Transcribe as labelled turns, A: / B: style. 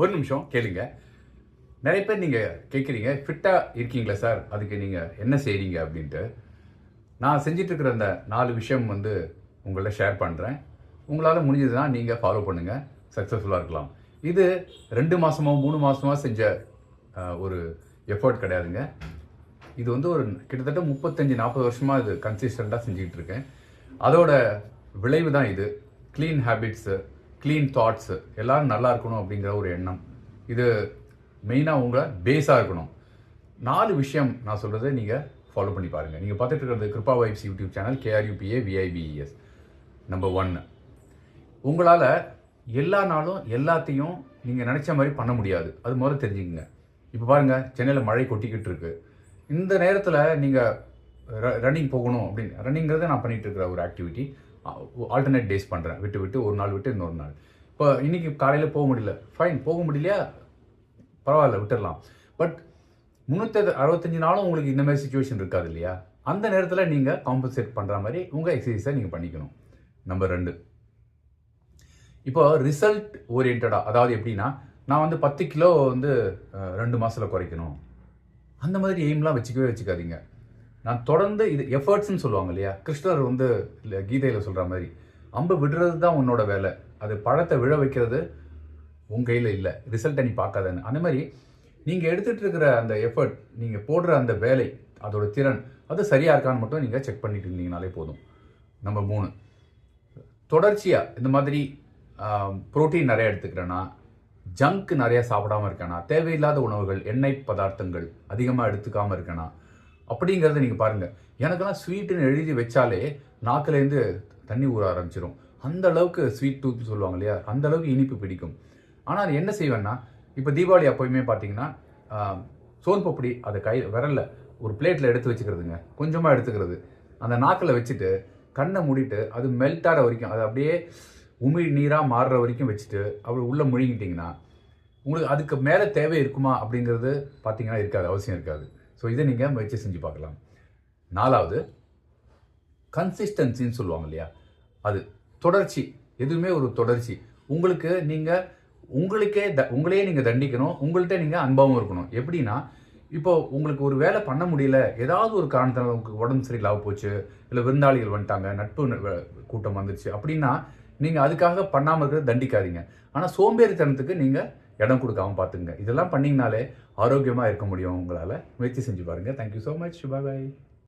A: ஒரு நிமிஷம் கேளுங்க. நிறைய பேர் நீங்கள் கேட்குறீங்க ஃபிட்டாக இருக்கீங்களா சார் அதுக்கு நீங்கள் என்ன செய்கிறீங்க அப்படின்ட்டு. நான் செஞ்சிட்ருக்கிற அந்த நாலு விஷயம் வந்து உங்களை ஷேர் பண்ணுறேன் உங்களால் முடிஞ்சதுன்னா நீங்கள் ஃபாலோ பண்ணுங்கள் சக்ஸஸ்ஃபுல்லாக இருக்கலாம். இது ரெண்டு மாதமோ மூணு மாதமோ செஞ்ச ஒரு எஃபர்ட் கிடையாதுங்க. இது வந்து ஒரு கிட்டத்தட்ட முப்பத்தஞ்சு நாற்பது வருஷமாக இது கன்சிஸ்டண்ட்டாக செஞ்சுக்கிட்டு இருக்கேன் அதோட விளைவு தான் இது. க்ளீன் ஹேபிட்ஸு க்ளீன் தாட்ஸு எல்லோரும் நல்லா இருக்கணும் அப்படிங்கிற ஒரு எண்ணம். இது மெயினாக உங்களை பேஸாக இருக்கணும். நாலு விஷயம் நான் சொல்கிறத நீங்கள் ஃபாலோ பண்ணி பாருங்கள் நீங்கள் பார்த்துட்டு இருக்கிறது Krupa vibes YouTube channel K R U P A V I B E S number ஒன்று உங்களால் எல்லா நாளும் எல்லாத்தையும் நீங்கள் நினச்ச மாதிரி பண்ண முடியாது. அது முதல்ல தெரிஞ்சுக்கங்க. இப்போ பாருங்கள் சென்னையில் மழை கொட்டிக்கிட்டு இருக்கு. இந்த நேரத்தில் நீங்கள் ரன்னிங் போகணும் அப்படின்னு ரன்னிங்கிறத நான் பண்ணிகிட்டு இருக்கிற ஒரு ஆக்டிவிட்டி ஆல்டர்னேட் டேஸ் பண்ணுறேன் விட்டு விட்டு ஒரு நாள் விட்டு இன்னொரு நாள். இப்போ இன்னைக்கு காலையில் போக முடியல. ஃபைன் போக முடியலையா? பரவாயில்ல விட்டுடலாம் பட் முந்நூற்றி அறுபத்தஞ்சு நாளும் உங்களுக்கு இந்த மாதிரி சுச்சுவேஷன் இருக்காது இல்லையா? அந்த நேரத்தில் நீங்கள் காம்பன்சேட் பண்ணுற மாதிரி உங்கள் எக்ஸசைஸை நீங்கள் பண்ணிக்கணும். நம்பர் ரெண்டு. இப்போ ரிசல்ட் ஓரியன்டாக அதாவது எப்படின்னா நான் வந்து பத்து கிலோ வந்து ரெண்டு மாதத்தில் குறைக்கணும். அந்த மாதிரி எய்ம்லாம் வச்சுக்கவே வச்சுக்காதீங்க. நான் தொடர்ந்து இது எஃபர்ட்ஸ்னு சொல்லுவாங்க இல்லையா? கிருஷ்ணர் வந்து கீதையில் சொல்கிற மாதிரி அம்பு விடுறது தான் உன்னோட வேலை. அது பழத்தை விழ வைக்கிறது உன் கையில் இல்லை. ரிசல்ட்டை நீ பார்க்காதன்னு. அந்த மாதிரி நீங்கள் எடுத்துகிட்டு இருக்கிற அந்த எஃபர்ட் நீங்கள் போடுற அந்த வேலை அதோட திறன் அது சரியாக இருக்கான்னு மட்டும் நீங்கள் செக் பண்ணிட்டு இருந்தீங்கனாலே போதும். நம்பர் மூணு. தொடர்ச்சியாக இந்த மாதிரி புரோட்டீன் நிறையா எடுத்துக்கிறேன்னா ஜங்க் நிறையா சாப்பிடாம இருக்கேனா தேவையில்லாத உணவுகள் எண்ணெய் பதார்த்தங்கள் அதிகமாக எடுத்துக்காமல் இருக்கேனா அப்படிங்கிறத நீங்கள் பாருங்கள் எனக்கெல்லாம் ஸ்வீட்டுன்னு எழுதி வச்சாலே நாக்குலேருந்து தண்ணி ஊற ஆரம்பிச்சிடும் அந்த அளவுக்கு ஸ்வீட் டூத்னு சொல்லுவாங்க இல்லையா? அந்த அளவுக்கு இனிப்பு பிடிக்கும். ஆனால் என்ன செய்வேன்னா இப்போ தீபாவளி அப்போயுமே பார்த்தீங்கன்னா சோன் பப்படி அதை கை விரலில் ஒரு பிளேட்டில் எடுத்து வச்சுக்கிறதுங்க. கொஞ்சமாக எடுத்துக்கிறது. அந்த நாக்கில் வச்சுட்டு கண்ணை மூடிட்டு அது மெல்ட் ஆகிற வரைக்கும் அது அப்படியே உமிழ் நீராக மாறுற வரைக்கும் வச்சுட்டு அப்படி உள்ளே முழுங்கிட்டிங்கன்னா உங்களுக்கு அதுக்கு மேலே தேவை இருக்குமா அப்படிங்கிறது பார்த்தீங்கன்னா இருக்காது அவசியம் இருக்காது. ஸோ இதை நீங்கள் முயற்சி செஞ்சு பார்க்கலாம். நாலாவது கன்சிஸ்டன்சின்னு சொல்லுவாங்க இல்லையா? அது தொடர்ச்சி எதுவுமே ஒரு தொடர்ச்சி. உங்களுக்கு நீங்கள் உங்களுக்கே த உங்களையே நீங்கள் தண்டிக்கணும் உங்கள்கிட்ட நீங்கள் அன்பாகவும் இருக்கணும். எப்படின்னா இப்போ உங்களுக்கு ஒரு வேலை பண்ண முடியல ஏதாவது ஒரு காரணத்தினால உங்களுக்கு உடம்பு சரியில்லாம போச்சு இல்லை விருந்தாளிகள் வந்துட்டாங்க நட்பு கூட்டம் வந்துருச்சு அப்படின்னா நீங்கள் அதுக்காக பண்ணாமல் இருக்கிறத தண்டிக்காதீங்க. ஆனால் சோம்பேறித்தனத்துக்கு நீங்கள் இடம் கொடுக்காம பார்த்துங்க இதெல்லாம் பண்ணிங்கனாலே ஆரோக்கியமாக இருக்க முடியும் உங்களால். முயற்சி செஞ்சு பாருங்கள் தேங்க்யூ ஸோ மச் பாய்